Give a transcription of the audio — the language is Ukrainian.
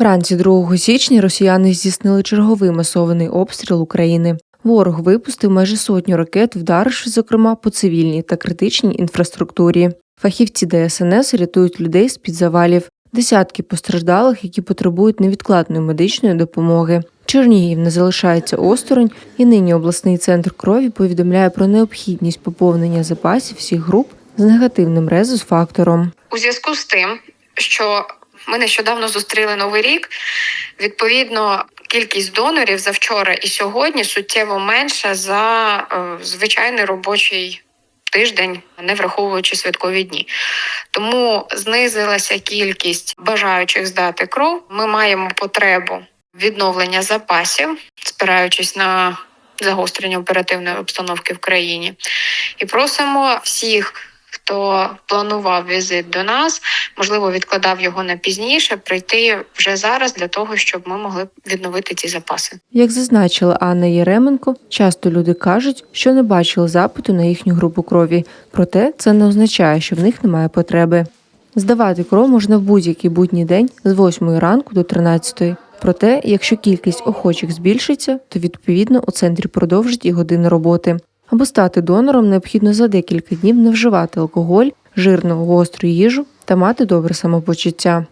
Вранці 2 січня росіяни здійснили черговий масований обстріл України. Ворог випустив майже сотню ракет, вдаривши, зокрема, по цивільній та критичній інфраструктурі. Фахівці ДСНС рятують людей з під завалів, десятки постраждалих, які потребують невідкладної медичної допомоги. Чернігів не залишається осторонь, і нині обласний центр крові повідомляє про необхідність поповнення запасів всіх груп з негативним резус-фактором. у зв'язку з тим, що ми нещодавно зустріли новий рік. Відповідно, кількість донорів за вчора і сьогодні суттєво менша за е, звичайний робочий тиждень, не враховуючи святкові дні. Тому знизилася кількість бажаючих здати кров. Ми маємо потребу відновлення запасів, спираючись на загострення оперативної обстановки в країні, і просимо всіх. Хто планував візит до нас, можливо, відкладав його на пізніше, прийти вже зараз для того, щоб ми могли відновити ці запаси. Як зазначила Анна Єременко, часто люди кажуть, що не бачили запиту на їхню групу крові, проте це не означає, що в них немає потреби. Здавати кров можна в будь-який будній день з 8 ранку до 13. Проте, якщо кількість охочих збільшиться, то відповідно у центрі продовжить і години роботи. Аби стати донором, необхідно за декілька днів не вживати алкоголь, жирну гостру їжу та мати добре самопочуття.